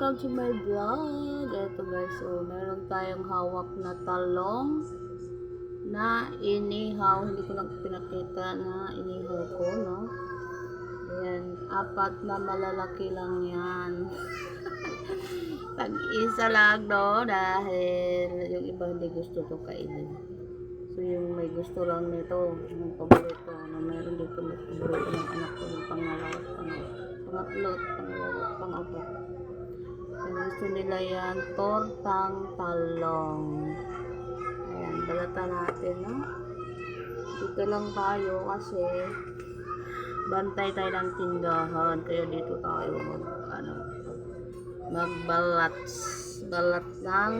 welcome to my vlog. Ito guys, so meron tayong hawak na talong na inihaw. Hindi ko lang pinakita na inihaw ko, no? Ayan, apat na malalaki lang yan. Tag-isa lang, no? Dahil yung iba hindi gusto to kainin. So yung may gusto lang nito, yung paborito, na meron dito may paborito ng anak ko, yung pangalawa, pang pangatlo, at pangalawa, pang-apat. Yung gusto nila yan, tortang talong. Ayan, balata natin, no? Dito lang tayo kasi bantay tayo ng tindahan, kaya dito tayo mag, ano, magbalat, balat ng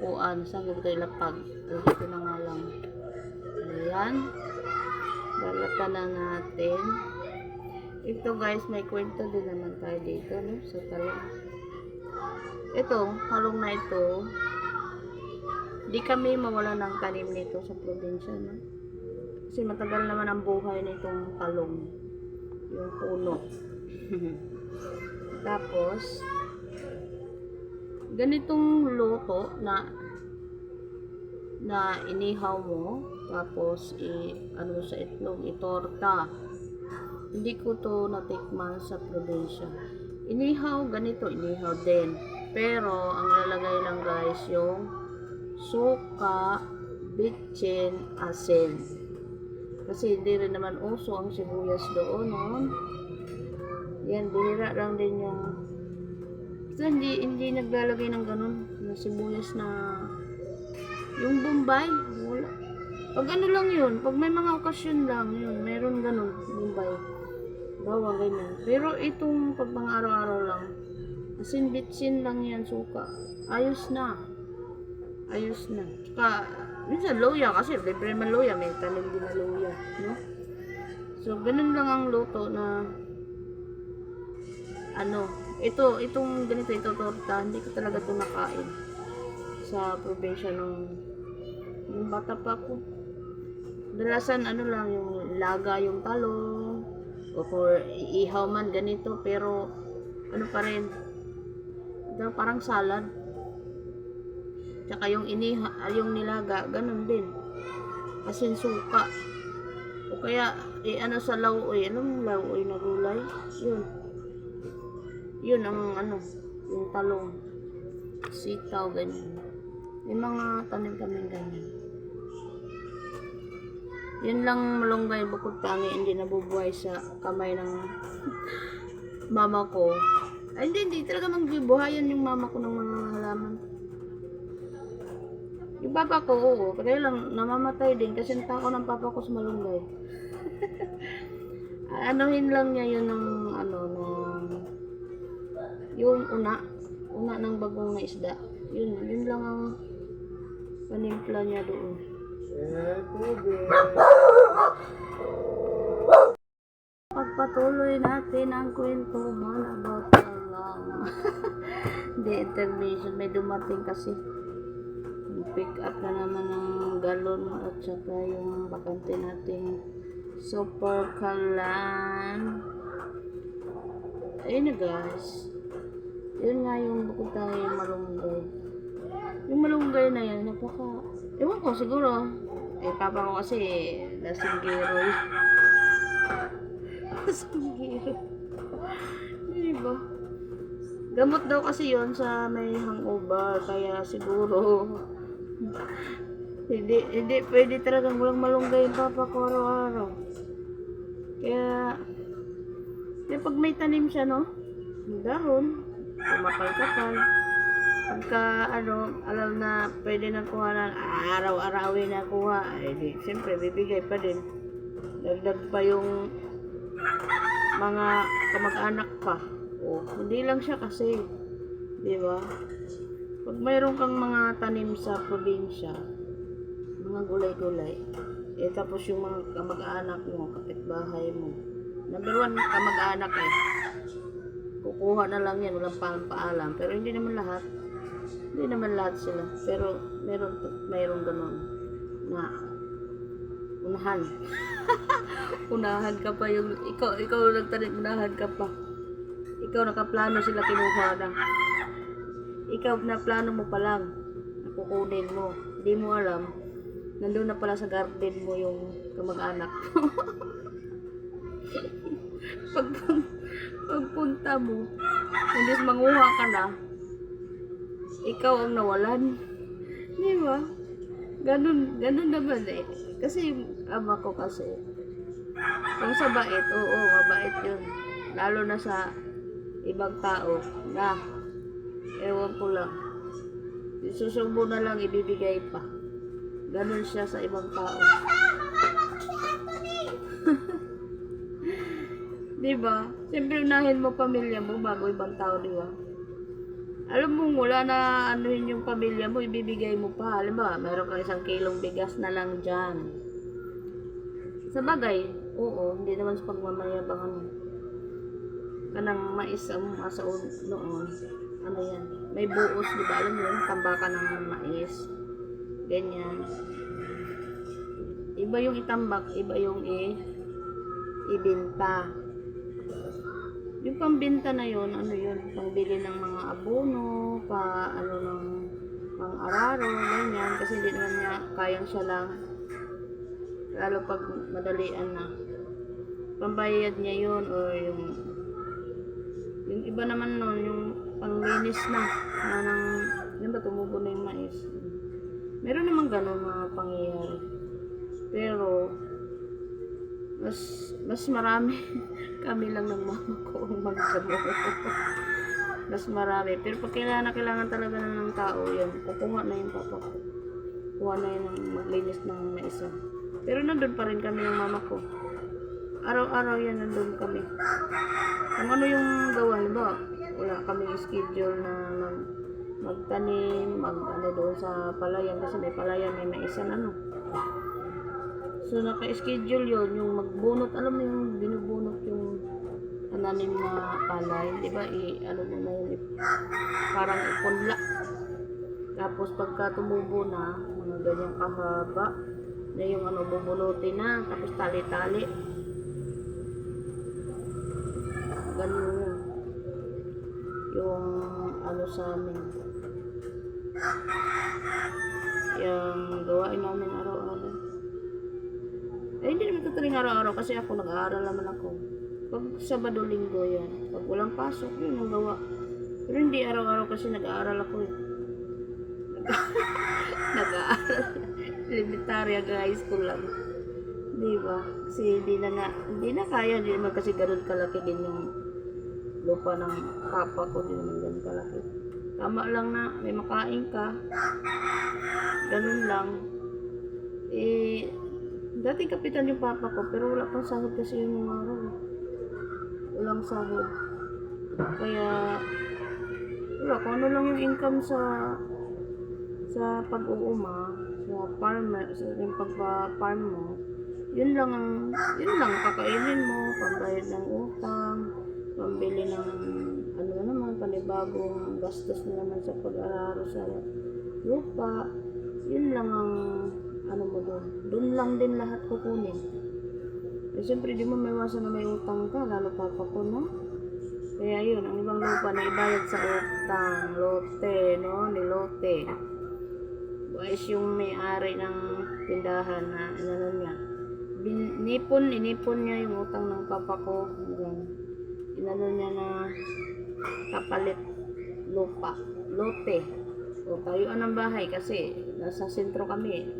kuan saan ko tayo lapag. Dito na nga lang. Ayan. Balatan na natin ito guys may kwento din naman tayo dito no? Sa talong ito talong na ito. Di kami mawala ng tanim nito sa probinsya no? Kasi matagal naman ang buhay nitong talong. Yung puno. Tapos ganitong luto na na inihaw mo tapos i ano sa itlog itorta hindi ko to natikman sa probinsya inihaw ganito inihaw din pero ang lalagay lang guys yung suka bitchin asin kasi hindi rin naman uso ang sibuyas doon no? yan bihira lang din yung So, hindi, hindi naglalagay ng ganun. Na sibuyas na... Yung Bombay, wala. Pag ano lang yun, pag may mga okasyon lang, yun, meron ganun, Bombay. Bawang ganyan. Pero itong pag mga araw-araw lang, asin bitsin lang yan, suka. Ayos na. Ayos na. Tsaka, minsan luya kasi, libre man luya, may tanim din na luya. No? So, ganun lang ang luto na ano, ito, itong ganito, ito torta, hindi ko talaga ito nakain sa probinsya nung, nung bata pa ako. Dalasan, ano lang, yung laga yung talong, o for iihaw man ganito, pero ano pa rin, ito, parang salad. Tsaka yung iniha, yung nilaga, ganun din. Asin suka. O kaya, eh, ano sa lauoy, anong lauoy na gulay? Yun yun ang ano, yung talong, sitaw, ganyan. Yung mga tanim kami ganyan. Yun lang malunggay bukod tangi, hindi nabubuhay sa kamay ng mama ko. Ay, hindi, hindi talaga magbubuhayan yung mama ko ng mga halaman. Yung papa ko, oo, kaya lang namamatay din kasi natako ng papa ko sa malunggay. Anuhin lang niya yun ng ano, ng yung una, una ng bagong na isda. Yun, yun lang ang panimpla niya doon. Pagpatuloy natin ang kwento man about lang. The intermission, may dumating kasi. Pick up na naman ng galon at saka yung bakante nating super kalan. Ayun na guys. Yun nga yung bukod tayo yung malunggay. Yung malunggay na yan, napaka... Ewan ko, siguro. Eh, papa ko kasi, lasinggero yun. lasinggero. Hindi ba? Gamot daw kasi yon sa may hangover, kaya siguro hindi hindi pwede talagang walang malunggay yung papa ko araw-araw. Kaya kaya pag may tanim siya, no? Yung dahon, kumapal-kapal. Pagka, ano, alam na pwede na kuha na, araw-arawin na kuha, eh di, siyempre, bibigay pa din. Dagdag pa yung mga kamag-anak pa. O, hindi lang siya kasi, di ba? Pag mayroon kang mga tanim sa probinsya, mga gulay-gulay, eh tapos yung mga kamag-anak mo, kapitbahay mo, number one, kamag-anak eh, kukuha na lang yan, walang pang paalam. Pero hindi naman lahat. Hindi naman lahat sila. Pero meron, meron ganun na unahan. unahan ka pa yung, ikaw, ikaw nagtanim, unahan ka pa. Ikaw nakaplano sila kinuha na. Ikaw na plano mo pa lang. Nakukunin mo. Hindi mo alam. Nandun na pala sa garden mo yung kamag-anak. Pag, pagpunta mo, hindi manguha ka na, ikaw ang nawalan. Di ba? Ganun, ganun naman eh. Kasi yung ama ko kasi, kung sa bait, oo, mabait yun. Lalo na sa ibang tao na, ewan ko lang, susubo na lang ibibigay pa. Ganun siya sa ibang tao. di ba? Siyempre unahin mo pamilya mo bago ibang tao, di ba? Alam mo, wala na anuhin yung pamilya mo, ibibigay mo pa. Alam ba, meron kang isang kilong bigas na lang dyan. Sa bagay, oo, hindi naman sa pagmamayabangan mo. Kanang mais ang asa noon. Ano yan? May buos, di ba? Alam mo yun, tambakan ng mais. Ganyan. Iba yung itambak, iba yung i ibinta. Yung pambinta na yon ano yun, pangbili ng mga abono, pa ano ng pang araro, ganyan, kasi hindi naman niya kayang siya lang. Lalo pag madalian na. Pambayad niya yun, o yung yung iba naman nun, yung panglinis na, na ng, yun ba, tumubo na yung mais. Meron naman ganun mga pangyayari. Pero, mas mas marami kami lang ng mama ko ang magdamo. mas marami. Pero pag kailangan na kailangan talaga na ng tao, yan, kukuha na yung papa ko. Kuha na yun ng maglinis ng maisa. Pero nandun pa rin kami ng mama ko. Araw-araw yan nandun kami. Kung ano yung gawa, ba? Wala kami schedule na mag magtanim, mag ano doon sa palayan kasi may palayan, may maisan ano. So, naka-schedule yun, yung magbunot, alam mo yung binubunot yung ananim na palay, di ba, i, ano mo na yun, parang ipunla. Tapos, pagka tumubo na, mga ganyang kahaba, na yung ano, bubunutin na, tapos tali-tali. Ganun yun. Yung, ano sa amin. Yung gawain namin araw-araw. Eh, hindi naman tuturing araw-araw kasi ako nag-aaral naman ako. Pag Sabado, Linggo yan. Pag walang pasok, yun ang gawa. Pero hindi araw-araw kasi nag-aaral ako eh. nag-aaral. Elementarya ga high school lang. Di ba? Kasi hindi na nga, hindi na kaya. Hindi naman kasi ganun kalaki din yung lupa ng papa ko. Hindi naman ganun kalaki. Tama lang na may makain ka. Ganun lang. Eh, dating kapitan yung papa ko, pero wala pang sahod kasi yun yung araw. eh. Walang sahod. Kaya, wala, kung ano lang yung income sa sa pag-uuma, sa farmer, sa yung pagpa-farm mo, yun lang ang, yun lang, kakainin mo, pambayad ng utang, pambili ng, ano na naman, panibagong gastos na naman sa pag-araro sa lupa, yun lang ang, ano mo doon. Doon lang din lahat kukunin. Eh, siyempre, di mo may iwasan na may utang ka, lalo papa ko, no? Kaya yun, ang ibang lupa na ibayad sa utang, lote, no? Nilote. Buwais yung may-ari ng tindahan na, ano niya. Bin, nipon, inipon niya yung utang ng papa ko. Hanggang, inano niya na kapalit lupa, lote. O tayuan ng bahay kasi nasa sentro kami.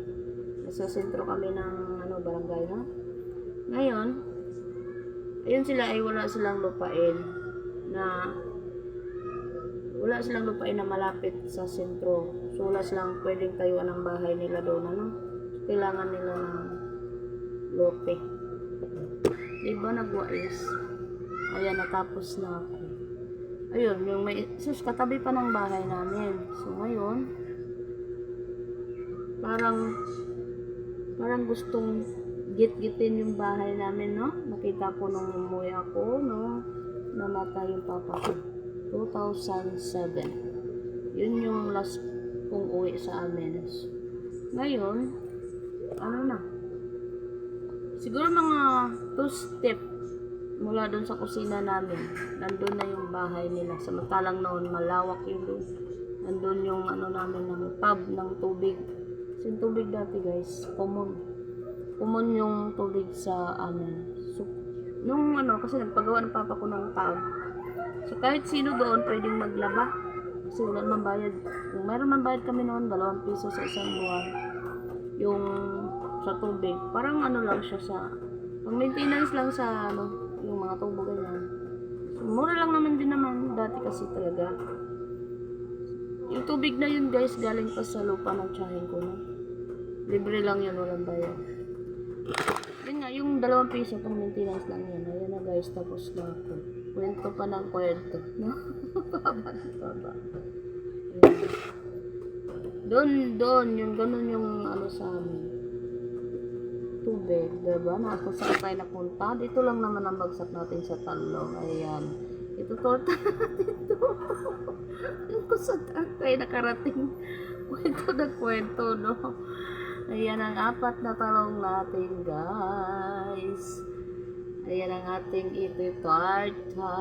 Nasa sentro kami ng ano, barangay, no? Ngayon, ayun sila ay wala silang lupain na wala silang lupain na malapit sa sentro. So wala silang pwedeng tayuan ng bahay nila doon, ano? Kailangan nila ng lote. Diba nagwais? Ayan, natapos na ako. Ayun, yung may, sus, katabi pa ng bahay namin. So ngayon, parang, parang gustong git-gitin yung bahay namin, no? Nakita ko nung umuwi ako, no? Namatay yung papa ko. 2007. Yun yung last kong uwi sa amin. Ngayon, ano na? Siguro mga two step mula doon sa kusina namin, nandun na yung bahay nila. Samantalang noon, malawak yung doon. Nandun yung ano namin ng tub ng tubig. Kasi yung tubig dati guys, common. Common yung tubig sa amin. So, nung ano, kasi nagpagawa ng papa ko ng tub. So kahit sino doon pwedeng maglaba. Kasi wala naman bayad. Kung meron man bayad kami noon, dalawang piso sa isang buwan. Yung sa tubig. Parang ano lang siya sa pang maintenance lang sa ano, yung mga tubo ganyan. So, mura lang naman din naman dati kasi talaga. Yung tubig na yun guys, galing pa sa lupa ng tiyahin ko. No? Libre lang yun, walang bayad. Yun nga, yung dalawang piso pang maintenance lang yun. Ayan na guys, tapos na ako. Kwento pa ng kwento. No? Baba, baba. Doon, doon, yung ganun yung ano sa amin. Tubig, diba? Na kung saan tayo napunta. Dito lang naman ang bagsak natin sa talong. Ayan. Ito torta natin to. kung saan tayo nakarating. Kwento na kwento, no? Ayan ang apat na talong natin, guys. Ayan ang ating ito torta.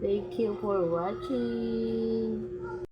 Thank you for watching.